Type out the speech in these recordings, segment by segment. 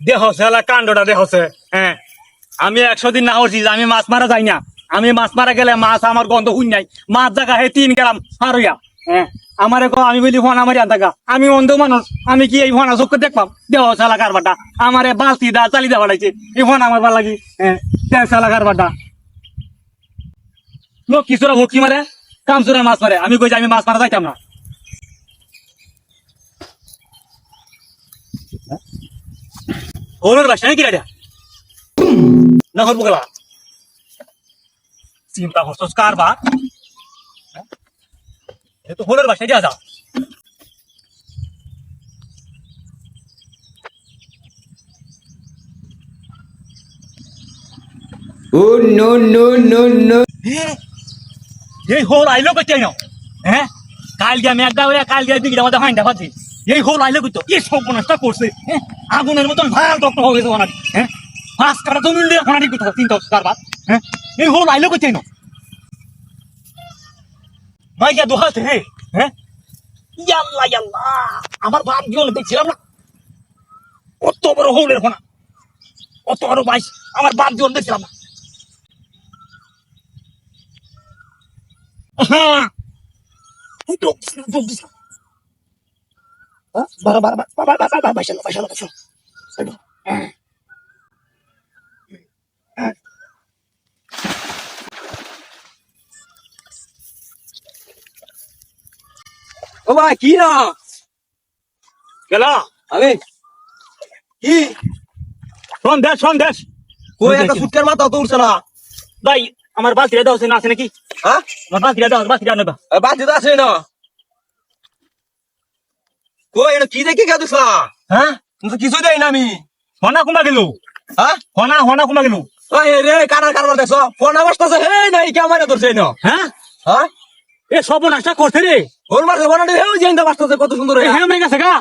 দেহ সেলা কাণ্ডটা দেহছে হ্যাঁ আমি একশো দিন না হচ্ছি আমি মাছ মারা যাই না। আমি মাছ মারা গেলে মাছ আমার গন্ধ শুন নাই। মাছ জায়গা হে তিন গেলাম হারইয়া হ্যাঁ আমার কো আমি বলি ফোন আমার জায়গা আমি অন্ধ মানুষ, আমি কি এই ফোন চোখে দেখবাম? দেহ সেলা কারবারটা। আমারে বালতি দা চালি দেওয়া লাগছে এই ফোন আমার ভালো লাগি হ্যাঁ সেলা কারবারটা। লোক কিছুরা ভক্তি মারে? কামচুরা মাছ মারে। আমি কই আমি মাছ মারা যাইতাম না। ওর বাসা নাকি এটা না করব গেলা চিন্তা করছস কারবার এ তো হোলের বাসায় দিয়া যা Oh no no no no! এই হোল আইলো কইতে না হ্যাঁ কাল গিয়ে একটা হইয়া কাল গিয়ে দিকে আমাদের ফাইন দেখাচ্ছি এই হোল আইলো কইতো, এই সব নষ্ট করছে হ্যাঁ? আগুনের মতন ভালো টক হয়ে গেছে ওনার হ্যাঁ? পাঁচ কাটা জমি নিয়ে ওনার ঠিক কথা চিন্তা করছে কারবার হ্যাঁ? এই হোল আইলো কইতে না মাইয়া দোহাতে, হে হ্যাঁ? ইয়াল্লা ইয়াল্লা, আমার বাপ জীবন দেখছিলাম না। কত বড় হোলের হোনা কত বড় বাইশ, আমার বাপ জীবন দেখছিলাম না। হ্যাঁ Aduh. ও ভাই কি না গেল। আমি কি? সন্দেশ সন্দেশ কই একটা সুটকার মাথা তো উঠছে না। ভাই আমার বালতিটা দাও আছে না আছে নাকি? হ্যাঁ? আমার বালতিটা দাও বালতিটা নেবা বাদ দিতে আছে না। কই এটা কি দেখে গেছিস? হ্যাঁ? তো কিছু না আমি। হনা কুমা গেল? হ্যাঁ? হনা হনা কুমা গেল? ওই রে কারার কারবার দেখছ? ফোন অবস্থা হে নাই কে আমার ধরছে না হ্যাঁ? হ্যাঁ? এ সর্বনাশটা করছে রে। ওর মারছে ফোন হে যেন বাস্তছে কত সুন্দর হ্যাঁ মেয়ে গেছে গা।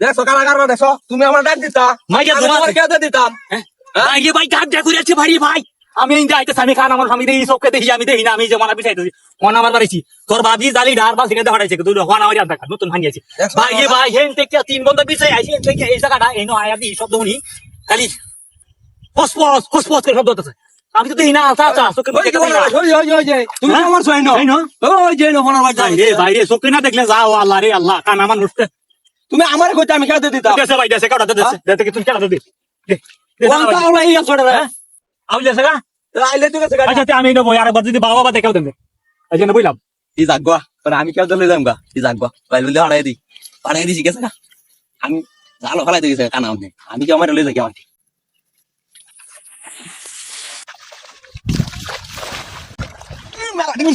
দেখছ কারার কারবার দেখছ? তুমি আমার ডাক দিতা। মাইয়া তোমার- তোমার কে দিতাম। হ্যাঁ? ভাই ভাই ডাক আছে ভাই ভাই। আমি এই যাইতেছি আমি খান আমার স্বামী দেখি সবকে দেখি আমি দেখি না আমি যে মানা পিছাইতেছি। হন আমার বাড়িছি তোর বাদি জালি ঢার বা সিনে দেখাইছে তুই হন আমার দেখা নতুন ভাঙিয়েছি। দেখছ ভাই ভাই হেন থেকে তিন বন্ধ পিছাই আইছি হেন থেকে এই জায়গাটা এই নয় আদি শব্দ শুনি। খালি হসপস হসপস করে শব্দ হতেছে। আমি তো দেখি না আচ্ছা আচ্ছা চোখে ওই ওই ওই তুমি হ্যাঁ? আমার সই না? এই? ওই যে না আমার ভাই রে ভাই রে চোখে না দেখলে যাও আল্লাহ রে আল্লাহ কান আমার নুসতে তুমি আমার কইতে আমি খেতে দিতাম। দেশে ভাই দেশে কাটা দেশে দেশে তুমি কাটা দে। দে দে কোন তো আইলে তুই কাছে আচ্ছা আমি নেব আরেকবার যদি বাবা বাবা দেখাও দেবে এই জন্য বুঝলাম। ই জাগবা পরে আমি কেউ দলে যাম গা ই জাগবা বাইল বলে হারাই দি হারাই দিছি গেছে না? আমি জালো ফেলাই গেছে কানা আমি কি আমার লই যাই আমার মেলা দিন